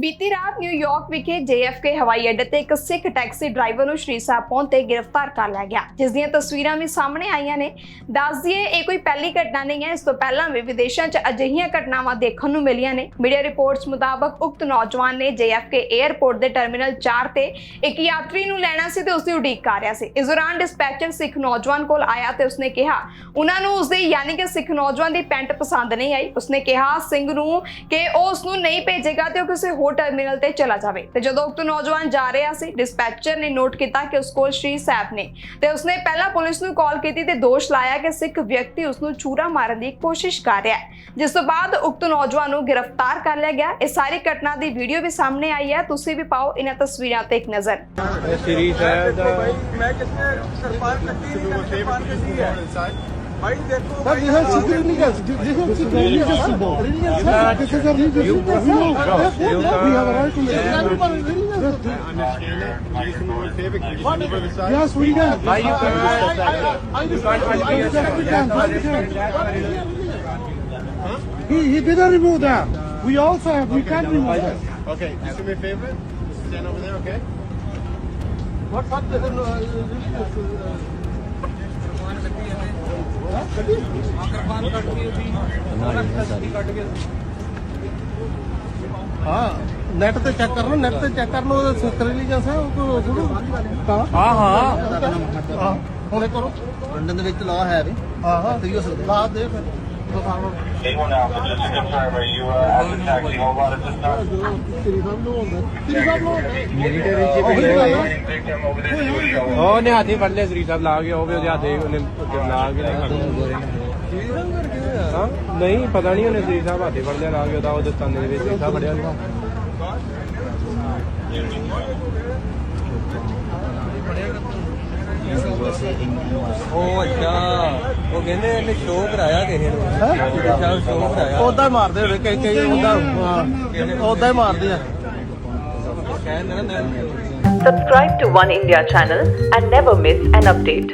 ਬੀਤੀ ਰਾਤ ਨਿਊਯਾਰਕ ਵਿਖੇ JFK ਹਵਾਈ ਅੱਡੇ ਤੇ ਇੱਕ ਸਿੱਖ ਟੈਕਸੀ ਡਰਾਈਵਰ ਨੂੰ ਸ਼੍ਰੀ ਸਾਹਿਬ ਪਹੁੰਚ ਗ੍ਰਿਫਤਾਰ ਕਰ ਲਿਆ ਗਿਆ, ਜਿਸ ਦੀਆਂ ਤਸਵੀਰਾਂ ਵੀ ਸਾਹਮਣੇ ਆਈਆਂ ਨੇ। ਦੱਸ ਦਈਏ, ਇਹ ਕੋਈ ਪਹਿਲੀ ਘਟਨਾ ਨਹੀਂ ਹੈ। ਇਸ ਤੋਂ ਪਹਿਲਾਂ ਵੀ ਵਿਦੇਸ਼ਾਂ 'ਚ ਅਜਿਹੀਆਂ ਘਟਨਾਵਾਂ ਦੇਖਣ ਨੂੰ ਮਿਲੀਆਂ ਨੇ। ਮੀਡੀਆ ਰਿਪੋਰਟਸ ਮੁਤਾਬਕ ਉਕਤ ਨੌਜਵਾਨ ਨੇ JFK 에ਅਰਪੋਰਟ ਦੇ ਟਰਮੀਨਲ 4 ਤੇ ਇੱਕ ਯਾਤਰੀ ਨੂੰ ਲੈਣਾ ਸੀ ਤੇ ਉਸ ਦੀ ਉਡੀਕ ਕਰ ਰਿਹਾ ਸੀ। ਇਸ ਦੌਰਾਨ ਡਿਸਪੈਚਰ ਸਿੱਖ ਨੌਜਵਾਨ ਕੋਲ ਆਇਆ ਤੇ ਉਸਨੇ ਕਿਹਾ, ਉਹਨਾਂ ਨੂੰ ਉਸਦੇ ਯਾਨੀ ਕਿ ਸਿੱਖ ਨੌਜਵਾਨ ਦੀ ਪੈਂਟ ਪਸੰਦ ਨਹੀਂ ਆਈ। ਉਸਨੇ ਕਿਹਾ, ਸਿੰਘ ਨੂੰ ਕਿ ਉਹ ਉਸ ਨੂੰ ਨਹੀਂ ਭੇਜੇਗਾ ਤੇ ਉਹ ਕਿਸੇ ਹੋਰ ਟਰਮੀਨਲ ਤੇ ਚਲਾ ਜਾਵੇ। ਤੇ ਜਦੋਂ ਉਕਤ ਨੌਜਵਾਨ ਜਾ ਰਿਹਾ ਸੀ ਡਿਸਪੈਚਰ ਨੇ ਨੋਟ ਕੀਤਾ ਕਿ ਉਸ ਕੋਲ ਸ਼੍ਰੀ ਸਾਹਿਬ ਨੇ। ਤੇ ਉਸਨੇ ਪਹਿਲਾਂ ਪੁਲਿਸ ਨੂੰ ਕਾਲ ਕੀਤੀ ਤੇ ਦੋਸ਼ ਲਾਇਆ ਕਿ ਸਿੱਖ ਵਿਅਕਤੀ ਉਸ ਨੂੰ ਛੂਰਾ ਮਾਰਨ ਦੀ ਕੋਸ਼ਿਸ਼ ਕਰ ਰਿਹਾ ਹੈ। ਜਿਸ ਤੋਂ ਬਾਅਦ ਉਕਤ ਨੌਜਵਾਨ ਨੂੰ ਗ੍ਰਿਫਤਾਰ ਕਰ ਲਿਆ ਗਿਆ। ਇਹ ਸਾਰੀ ਘਟਨਾ ਦੀ ਵੀਡੀਓ ਵੀ ਸਾਹਮਣੇ ਆਈ ਹੈ। ਤੁਸੀਂ ਵੀ ਪਾਓ ਇਹਨਾਂ ਤਸਵੀਰਾਂ ਤੇ ਇੱਕ ਨਜ਼ਰ। But you have you have can. I. He, he didn't remove that. We also have, we can't remove that. Okay, just do me a favor. Stand over there, okay? What, what. ਹਾਂ net ਤੇ check ਕਰਨਾ net ਤੇ check ਕਰਨ ਉਹ ਸਿੱਖ religious ਹੈ ਉਹ ਥੋੜ੍ਹਾ ਹਾਂ। ਹਾਂ ਹੁਣੇ ਕਰੋ। ਲੰਡਨ ਦੇ ਵਿੱਚ ਲਾ ਹੈ ਵੀ। ਹਾਂ ਹਾਂ। ਠੀਕ ਹੈ ਲਾ ਦੇ ਫਿਰ। Anyone Alpha, just to confirm, are you uh, at the taxi hold at this time? ਤੇਰੀ ਚ ਉਹੀ ਵੀ Victim over there to a show. ਉਹ ਨੇ ਹਾਥੀ ਫੜ ਲਿਆ ਸ੍ਰੀ ਸਾਹਿਬ ਲਾ ਗਿਆ ਉਹ ਵੀ ਉਹਦੇ ਹੱਥੇ ਉਹਨੇ ਲਾ ਕੇ ਹਾਂ ਨਹੀਂ ਪਤਾ ਨਹੀਂ ਉਹਨੇ ਸ੍ਰੀ ਸਾਹਿਬ ਹਾਥੀ ਫੜ ਲਿਆ ਲਾ ਕੇ ਉਹਦਾ ਉਹ ਦਸਤਾਨੇ ਦੇ ਵਿੱਚ ਸ੍ਰੀ ਸਾਹਿਬ ਫੜਿਆ ਹੁੰਦਾ ਉਹ ਅੱਛਾ। ਉਹ ਕਹਿੰਦੇ ਇਹਨੇ ਸ਼ੋਅ ਕਰਾਇਆ ਕਿਸੇ ਨੂੰ। ਸ਼ਾਇਦ ਸ਼ੋਅ ਕਰਾਇਆ। ਉਦਾਂ ਹੀ ਮਾਰਦੇ ਹੋਵੇ ਕਈ ਕਈ ਉਦਾਂ ਉਦਾਂ ਹੀ ਮਾਰਦੇ ਆ ਕਹਿੰਦੇ ਨਾ Subscribe to One India channel and never miss an update.